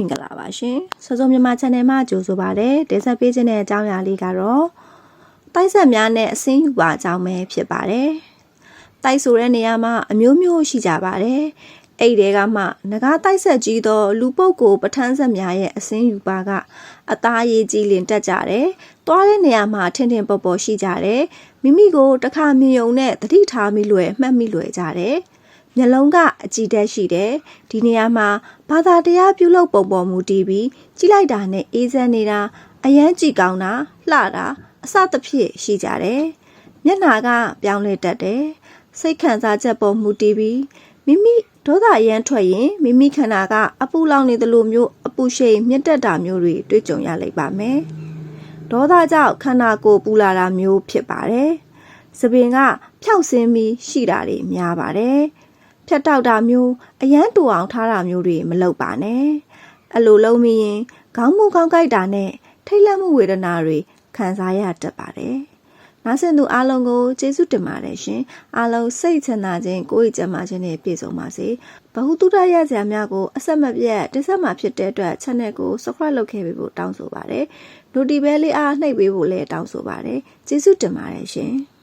မင်္ဂလာပါရှင်စောစောမြန်မာ channel မှာကြိုဆိုပါရစေတင်ဆက်ပေးခြင်းတဲ့အကြောင်းအရာလေးကတော့တိုက်ဆက်များနဲ့အစင်းယူပါအကြောင်းပဲဖြစ်ပါတယ်တိုက်ဆိုတဲ့နေရာမှာအမျိုးမျိုးရှိကြပါတယ်အဲ့ဒီကမှငကားတိုက်ဆက်ကြီးသောလူပုတ်ကိုပထန်းဆက်များရဲ့အစင်းယူပါကအသားရည်ကြီးလင်တက်ကြတယ်။သွားတဲ့နေရာမှာထင်ထင်ပေါ်ပေါ်ရှိကြတယ်။မိမိကိုတစ်ခါမြင်ုံနဲ့သတိထားမိလွယ်မှတ်မိလွယ်ကြတယ်။ မျက်လုံးကအကြည်တက်ရှိတယ်။ဒီနေရာမှာဘာသာတရားပြုလုပ်ပုံပေါ်မူတည်ပြီးကြည့်လိုက်တာနဲ့အေးစမ်းနေတာအယမ်းကြည်ကောင်းတာလှတာအစသဖြင့်ရှိကြတယ်။မျက်နာကပြောင်းလဲတတ်တယ်။စိတ်ခံစားချက်ပေါ်မူတည်ပြီးမိမိဒေါသအရမ်းထွက်ရင်မိမိခန္ဓာကအပူလောင်နေသလိုမျိုးအပူရှိန်မြင့်တက်တာမျိုးတွေတွေ့ကြုံရလိမ့်ပါမယ်။ဒေါသကြောင့်ခန္ဓာကိုယ်ပူလာတာမျိုးဖြစ်ပါတယ်။သပင်ကဖြောက်ဆင်းပြီးရှိတာတွေများပါတယ်။ ဖြတ်တောက်တာမျိုးအရန်တူအောင်ထားတာမျိုးတွေမလုပ်ပါနဲ့။အဲ့လိုလုံးမိရင်ခေါင်းမူခေါင်းကိုက်တာနဲ့ထိတ်လန့်မှုဝေဒနာတွေခံစားရတတ်ပါတယ်။နားဆင်သူအားလုံးကိုကျေးဇူးတင်ပါတယ်ရှင်။အားလုံးစိတ်ချမ်းသာခြင်းကိုယ်ရည်ကျန်းမာခြင်းနဲ့ပြည့်စုံပါစေ။ဘ ഹു တုဒ္ဒရဇာများကိုအဆက်မပြတ်တင်ဆက်မှာဖြစ်တဲ့အတွက် channel ကို subscribe လုပ်ခဲ့ပေးဖို့တောင်းဆိုပါတယ်။ notification လေးအားနှိပ်ပေးဖို့လည်းတောင်းဆိုပါတယ်။ကျေးဇူးတင်ပါတယ်ရှင်။